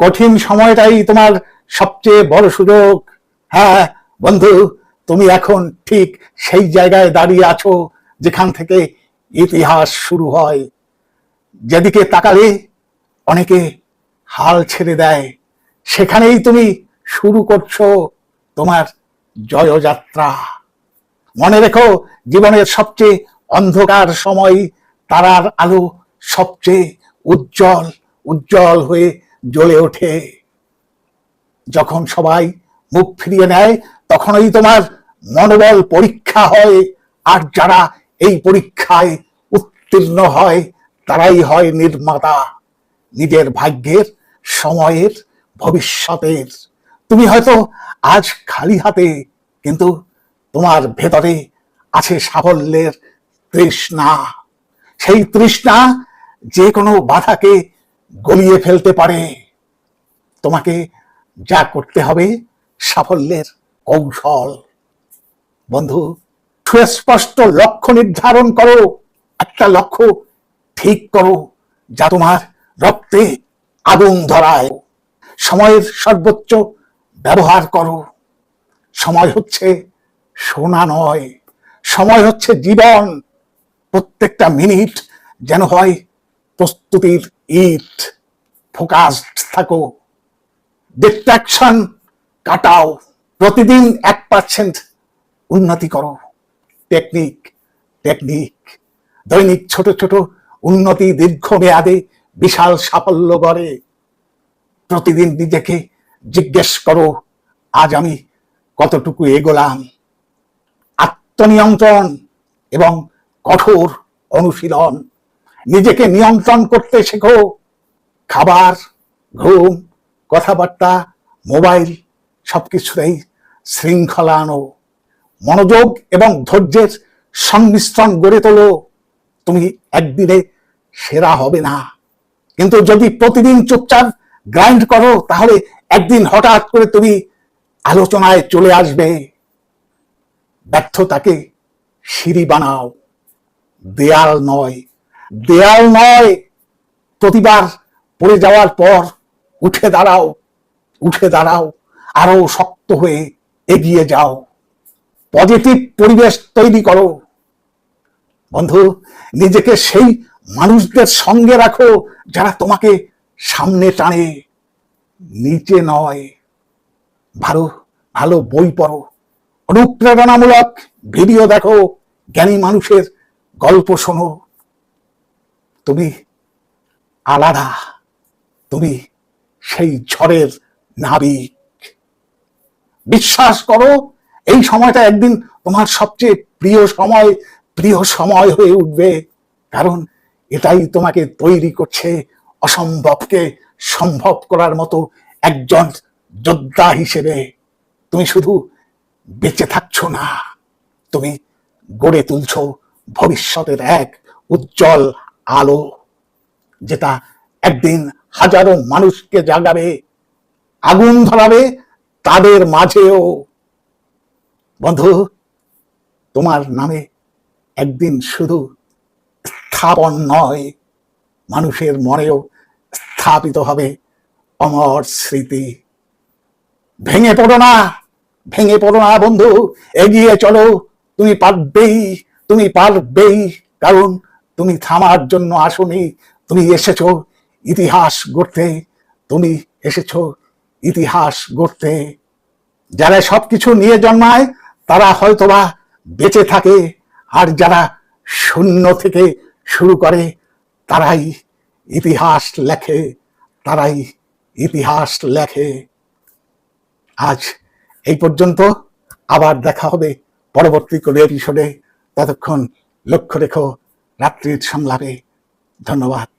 কঠিন সময়টাই তোমার সবচেয়ে বড় সুযোগ। হ্যাঁ বন্ধু, তুমি এখন ঠিক সেই জায়গায় দাঁড়িয়ে আছো যেখান থেকে ইতিহাস শুরু হয়। যেদিকে তাকালে অনেকে হাল ছেড়ে দেয়। সেখানেই তুমি শুরু করছ তোমার জয়যাত্রা। মনে রেখো, জীবনের সবচেয়ে অন্ধকার সময় তারার আলো সবচেয়ে উজ্জ্বল উজ্জ্বল হয়ে জ্বলে ওঠে। যখন সবাই মুখ ফিরিয়ে নেয়, তখনই তোমার মনোবল পরীক্ষা হয়। আর যারা এই পরীক্ষায় উত্তীর্ণ হয়, তারাই হয় নির্মাতা। নিজের ভাগ্যের, সময়ের, ভবিষ্যতের। তুমি হয়তো আজ খালি হাতে, কিন্তু তোমার ভেতরে আছে সাফল্যের তৃষ্ণা। সেই তৃষ্ণা যে কোনো বাধাকে গলিয়ে ফেলতে পারে। তোমাকে যা করতে হবে সাফল্যের কৌশল। বন্ধু, সুস্পষ্ট লক্ষ্য নির্ধারণ করো। একটা লক্ষ্য ঠিক করো, যা তোমার রক্তে আগুন ধরায়। সময়ের সর্বোচ্চ ব্যবহার করো। সময় হচ্ছে সোনা নয়, সময় হচ্ছে জীবন। প্রত্যেকটা মিনিট যেন হয় প্রস্তুতির ইট ফোকাসড থাকো। ডিস্ট্রাকশন কাটাও। প্রতিদিন এক পার্সেন্ট উন্নতি করো। টেকনিক টেকনিক দৈনিক ছোট ছোট উন্নতি দীর্ঘমেয়াদে বিশাল সাফল্য গড়ে। প্রতিদিন নিজেকে জিজ্ঞেস করো, আজ আমি কতটুকু এগোলাম? আত্মনিয়ন্ত্রণ এবং কঠোর অনুশীলন। নিজেকে নিয়ন্ত্রণ করতে শেখো। খাবার, ঘুম, কথাবার্তা, মোবাইল, সবকিছুতেই শৃঙ্খলা আনো। মনোযোগ এবং ধৈর্যের সংমিশ্রণ গড়ে তোলো। তুমি একদিনে সেরা হবে না। কিন্তু যদি প্রতিদিন চুপচাপ গ্রাইন্ড করো, তাহলে একদিন হঠাৎ করে তুমি আলোচনায় চলে আসবে। ব্যর্থতাকে সিঁড়ি বানাও। দেয়াল নয় দেয়াল নয়, প্রতিবার পড়ে যাওয়ার পর উঠে দাঁড়াও উঠে দাঁড়াও, আরও শক্ত হয়ে এগিয়ে যাও। পজিটিভ পরিবেশ তৈরি করো। বন্ধু, নিজেকে সেই মানুষদের সঙ্গে রাখো যারা তোমাকে সামনে টানে। নিচে নয়। ভালো ভালো বই পড়ো। অনুপ্রেরণামূলক ভিডিও দেখো। জ্ঞানী মানুষের গল্প শোনো। তুমি আলাদা, তুমি সেই ঝড়ের নাবিক। বিশ্বাস করো, এই সময়টা একদিন তোমার সবচেয়ে প্রিয় সময় প্রিয় সময় হয়ে উঠবে। কারণ এটাই তোমাকে তৈরি করছে অসম্ভবকে সম্ভব করার মতো একজন যোদ্ধা হিসেবে। তুমি শুধু বেঁচে থাকছো না, তুমি গড়ে তুলছ ভবিষ্যতের এক উজ্জ্বল আলো, যেটা একদিন হাজারো মানুষকে জাগাবে, আগুন ধরাবে তাদের মাঝেও। বন্ধু, তোমার নামে একদিন শুধু স্থাপন নয়, মানুষের মনেও স্থাপিত হবে অমর স্মৃতি। ভেঙে পড়ো না, ভেঙে পড়ো না বন্ধু, এগিয়ে চলো। তুমি পারবেই তুমি পারবেই, কারণ তুমি থামার জন্য আসনি। তুমি এসেছ ইতিহাস গড়তে। তুমি এসেছ ইতিহাস গড়তে। যারা সবকিছু নিয়ে জন্মায়, তারা হয়তোবা বেঁচে থাকে। আর যারা শূন্য থেকে শুরু করে, তারাই ইতিহাস লেখে। তারাই ইতিহাস লেখে। আজ এই পর্যন্ত। আবার দেখা হবে পরবর্তী কোনো এপিসোডে ততক্ষণ লক্ষ্য রেখো। রাত্রির সংলাপে ধন্যবাদ।